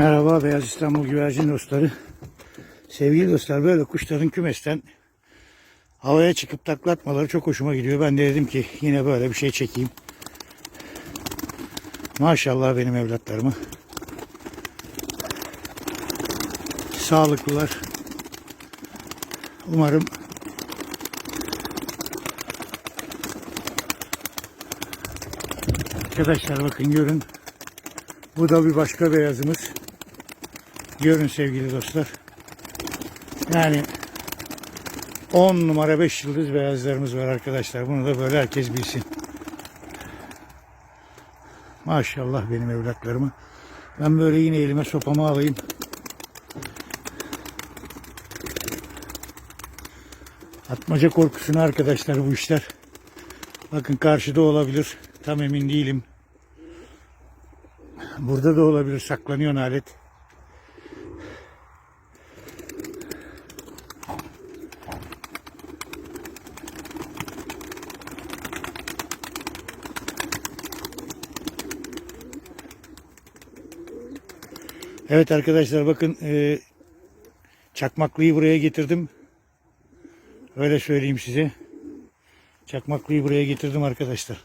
Beyaz İstanbul güvercin dostları. Sevgili dostlar böyle kuşların kümesten havaya çıkıp taklatmaları çok hoşuma gidiyor. Ben de dedim ki yine böyle bir şey çekeyim. Maşallah benim evlatlarıma. Sağlıklılar. Umarım Arkadaşlar bakın görün. Bu da bir başka beyazımız. Görün sevgili dostlar. Yani 10 numara 5 yıldız beyazlarımız var arkadaşlar. Bunu da böyle herkes bilsin. Maşallah benim evlatlarıma. Ben böyle yine elime sopamı alayım. Atmaca korkusunu arkadaşlar bu işler. Bakın karşıda olabilir. Tam emin değilim. Burada da olabilir. Saklanıyor alet. Evet arkadaşlar bakın e, çakmaklıyı buraya getirdim. Öyle söyleyeyim size. Çakmaklıyı buraya getirdim arkadaşlar.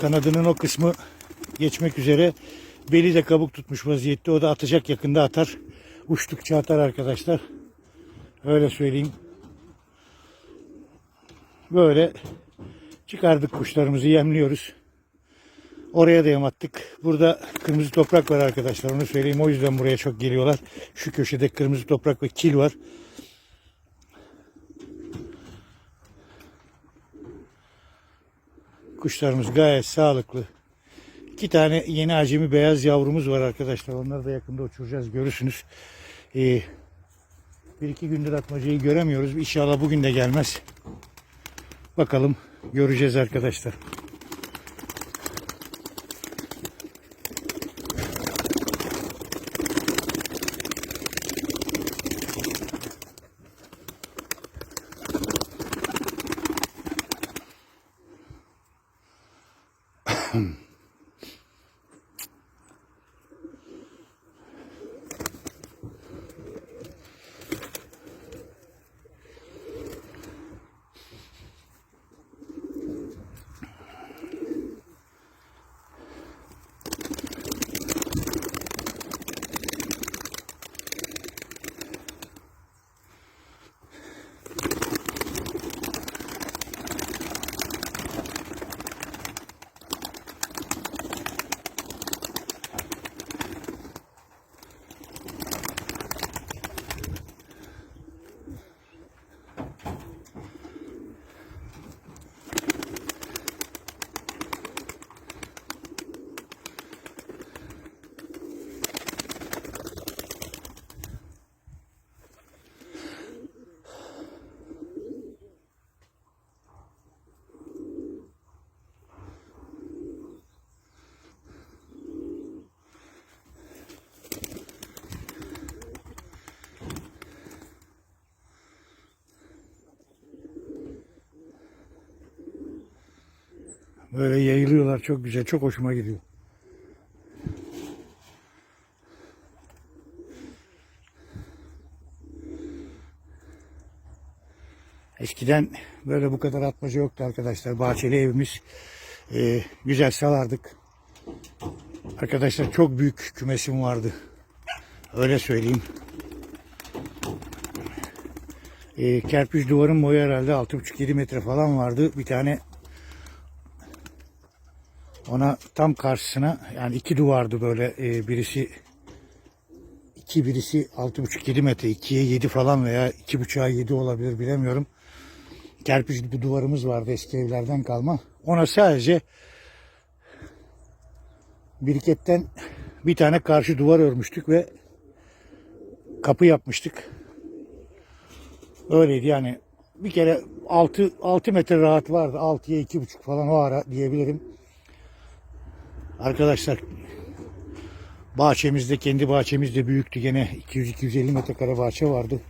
Kanadının o kısmı geçmek üzere. Beli de kabuk tutmuş vaziyette. O da atacak yakında atar. Uçtukça atar arkadaşlar. Öyle söyleyeyim. Böyle çıkardık kuşlarımızı yemliyoruz. Oraya da yem attık. Burada kırmızı toprak var arkadaşlar. Onu söyleyeyim. O yüzden buraya çok geliyorlar. Şu köşede kırmızı toprak ve kil var. Kuşlarımız gayet sağlıklı. İki tane yeni acemi beyaz yavrumuz var arkadaşlar. Onları da yakında uçuracağız. Görürsünüz. Ee, bir iki gündür atmacayı göremiyoruz. İnşallah bugün de gelmez. Bakalım göreceğiz arkadaşlar. Böyle yayılıyorlar çok güzel. Çok hoşuma gidiyor. Eskiden böyle bu kadar atmaca yoktu arkadaşlar. Bahçeli evimiz. Ee, güzel salardık. Arkadaşlar çok büyük kümesim vardı. Öyle söyleyeyim. Ee, kerpiç duvarın boyu herhalde 6,5-7 metre falan vardı. Bir tane ona tam karşısına yani iki duvardı böyle e, birisi iki birisi altı buçuk yedi metre ikiye yedi falan veya iki buçuğa yedi olabilir bilemiyorum. Kerpiç bir duvarımız vardı eski evlerden kalma. Ona sadece biriketten bir tane karşı duvar örmüştük ve kapı yapmıştık. Öyleydi yani bir kere 6, 6 metre rahat vardı. 6'ya 2,5 falan o ara diyebilirim. Arkadaşlar bahçemizde kendi bahçemizde büyüktü gene 200-250 metrekare bahçe vardı.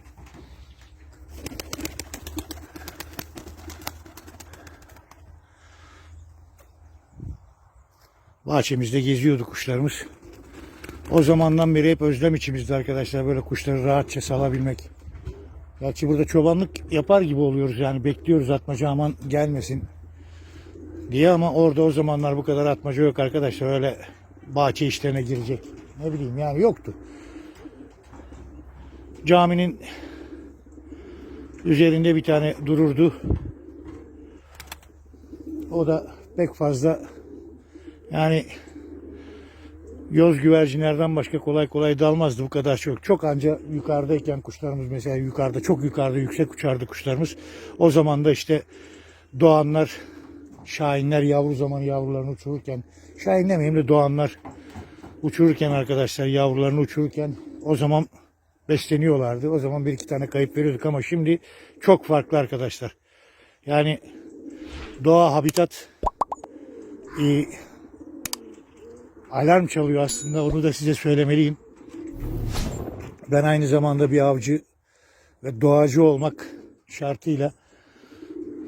Bahçemizde geziyordu kuşlarımız. O zamandan beri hep özlem içimizde arkadaşlar böyle kuşları rahatça salabilmek. Gerçi burada çobanlık yapar gibi oluyoruz yani bekliyoruz atmaca aman gelmesin diye ama orada o zamanlar bu kadar atmaca yok arkadaşlar öyle bahçe işlerine girecek. Ne bileyim yani yoktu. Caminin üzerinde bir tane dururdu. O da pek fazla yani yoz güvercinlerden başka kolay kolay dalmazdı bu kadar çok. Çok anca yukarıdayken kuşlarımız mesela yukarıda çok yukarıda yüksek uçardı kuşlarımız. O zaman da işte doğanlar, şahinler yavru zamanı yavrularını uçururken, şahin demeyeyim de doğanlar uçururken arkadaşlar yavrularını uçururken o zaman besleniyorlardı. O zaman bir iki tane kayıp veriyorduk ama şimdi çok farklı arkadaşlar. Yani doğa habitat e, alarm çalıyor aslında onu da size söylemeliyim. Ben aynı zamanda bir avcı ve doğacı olmak şartıyla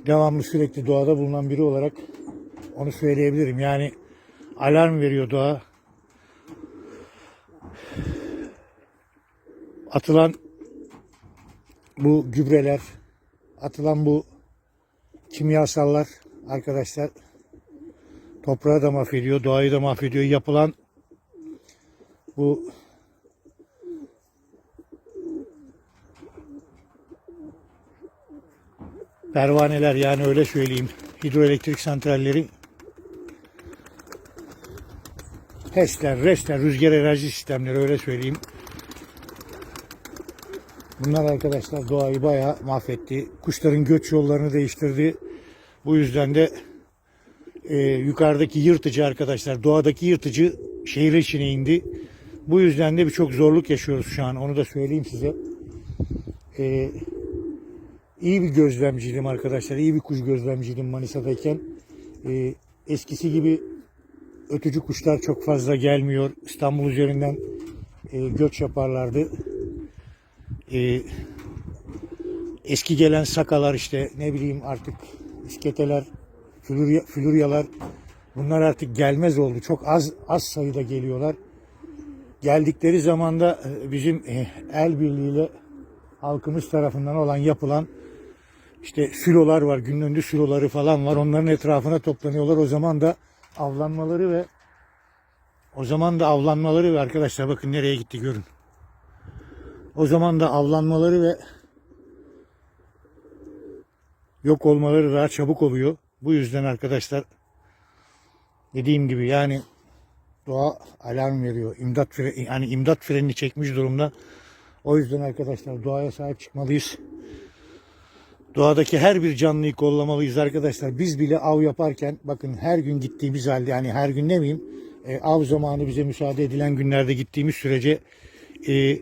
devamlı sürekli doğada bulunan biri olarak onu söyleyebilirim. Yani alarm veriyor doğa. Atılan bu gübreler, atılan bu kimyasallar arkadaşlar toprağı da mahvediyor, doğayı da mahvediyor. Yapılan bu pervaneler yani öyle söyleyeyim hidroelektrik santralleri HES'ler, RES'ler, rüzgar enerji sistemleri öyle söyleyeyim. Bunlar arkadaşlar doğayı bayağı mahvetti. Kuşların göç yollarını değiştirdi. Bu yüzden de e, yukarıdaki yırtıcı arkadaşlar, doğadaki yırtıcı şehir içine indi. Bu yüzden de birçok zorluk yaşıyoruz şu an. Onu da söyleyeyim size. E, iyi bir gözlemciydim arkadaşlar. İyi bir kuş gözlemciydim Manisa'dayken. E, eskisi gibi ötücü kuşlar çok fazla gelmiyor. İstanbul üzerinden e, göç yaparlardı. E, eski gelen sakalar işte ne bileyim artık isketeler, flurya, fluryalar bunlar artık gelmez oldu. Çok az az sayıda geliyorlar. Geldikleri zaman da e, bizim e, el birliğiyle halkımız tarafından olan yapılan işte sülolar var. Günün önünde süloları falan var. Onların etrafına toplanıyorlar. O zaman da avlanmaları ve o zaman da avlanmaları ve arkadaşlar bakın nereye gitti görün. O zaman da avlanmaları ve yok olmaları daha çabuk oluyor. Bu yüzden arkadaşlar dediğim gibi yani doğa alarm veriyor. İmdat fre yani imdat frenini çekmiş durumda. O yüzden arkadaşlar doğaya sahip çıkmalıyız. Doğadaki her bir canlıyı kollamalıyız arkadaşlar. Biz bile av yaparken bakın her gün gittiğimiz halde yani her gün demeyeyim e, av zamanı bize müsaade edilen günlerde gittiğimiz sürece e,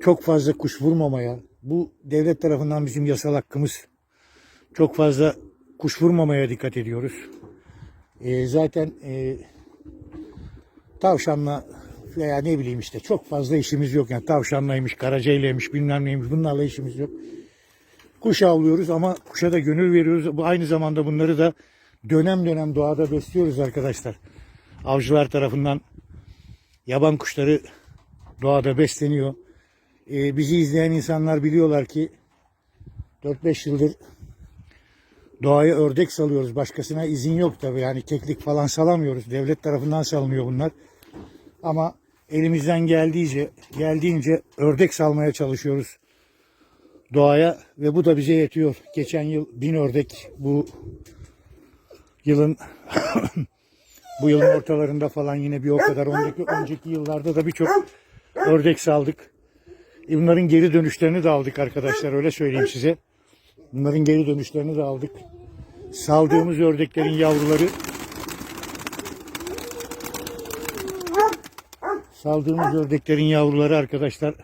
çok fazla kuş vurmamaya bu devlet tarafından bizim yasal hakkımız çok fazla kuş vurmamaya dikkat ediyoruz. E, zaten e, tavşanla veya ne bileyim işte çok fazla işimiz yok. Yani tavşanlaymış, karacaylaymış bilmem neymiş bunlarla işimiz yok. Kuş avlıyoruz ama kuşa da gönül veriyoruz. Bu aynı zamanda bunları da dönem dönem doğada besliyoruz arkadaşlar. Avcılar tarafından yaban kuşları doğada besleniyor. Ee, bizi izleyen insanlar biliyorlar ki 4-5 yıldır doğaya ördek salıyoruz. Başkasına izin yok tabii. Yani keklik falan salamıyoruz. Devlet tarafından salınıyor bunlar. Ama elimizden geldiğince, geldiğince ördek salmaya çalışıyoruz doğaya ve bu da bize yetiyor. Geçen yıl bin ördek bu yılın bu yılın ortalarında falan yine bir o kadar önceki, önceki yıllarda da birçok ördek saldık. E bunların geri dönüşlerini de aldık arkadaşlar öyle söyleyeyim size. Bunların geri dönüşlerini de aldık. Saldığımız ördeklerin yavruları saldığımız ördeklerin yavruları arkadaşlar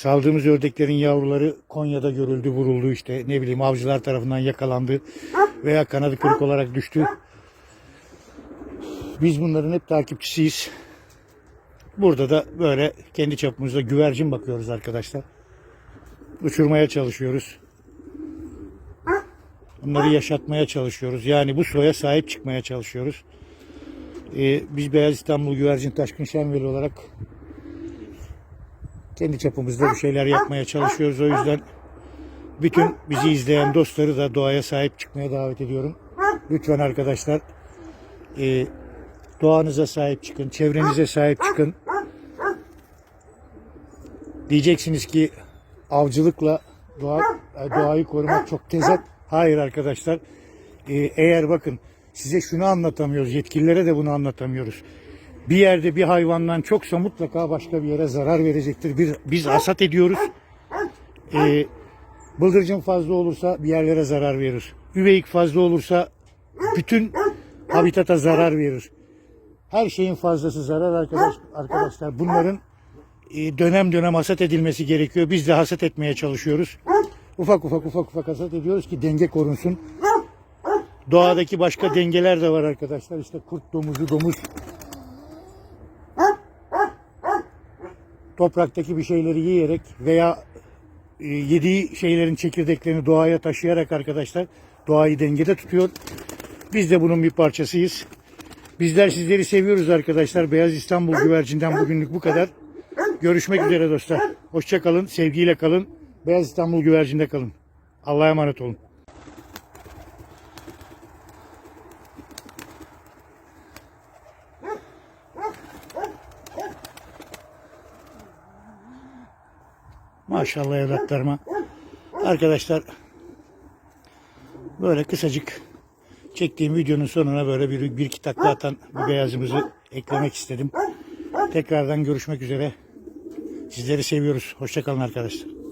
Saldığımız ördeklerin yavruları Konya'da görüldü, vuruldu işte. Ne bileyim avcılar tarafından yakalandı veya kanadı kırık olarak düştü. Biz bunların hep takipçisiyiz. Burada da böyle kendi çapımızda güvercin bakıyoruz arkadaşlar. Uçurmaya çalışıyoruz. Bunları yaşatmaya çalışıyoruz. Yani bu soya sahip çıkmaya çalışıyoruz. Ee, biz Beyaz İstanbul Güvercin Taşkın Şenveli olarak kendi çapımızda bir şeyler yapmaya çalışıyoruz. O yüzden bütün bizi izleyen dostları da doğaya sahip çıkmaya davet ediyorum. Lütfen arkadaşlar e, doğanıza sahip çıkın, çevrenize sahip çıkın. Diyeceksiniz ki avcılıkla doğa, e, doğayı korumak çok tezat. Hayır arkadaşlar. E, eğer bakın size şunu anlatamıyoruz, yetkililere de bunu anlatamıyoruz. Bir yerde bir hayvandan çoksa mutlaka başka bir yere zarar verecektir. Bir, biz hasat ediyoruz. E, bıldırcın fazla olursa bir yerlere zarar verir. Üveyik fazla olursa bütün habitata zarar verir. Her şeyin fazlası zarar arkadaş, arkadaşlar. Bunların e, dönem dönem hasat edilmesi gerekiyor. Biz de hasat etmeye çalışıyoruz. Ufak ufak ufak ufak hasat ediyoruz ki denge korunsun. Doğadaki başka dengeler de var arkadaşlar. İşte kurt domuzu, domuz. Topraktaki bir şeyleri yiyerek veya e, yediği şeylerin çekirdeklerini doğaya taşıyarak arkadaşlar doğayı dengede tutuyor. Biz de bunun bir parçasıyız. Bizler sizleri seviyoruz arkadaşlar. Beyaz İstanbul güvercinden bugünlük bu kadar. Görüşmek üzere dostlar. Hoşça kalın, sevgiyle kalın. Beyaz İstanbul güvercinde kalın. Allah'a emanet olun. Maşallah evlatlarıma. Arkadaşlar böyle kısacık çektiğim videonun sonuna böyle bir, bir iki takla atan bir beyazımızı eklemek istedim. Tekrardan görüşmek üzere. Sizleri seviyoruz. Hoşçakalın arkadaşlar.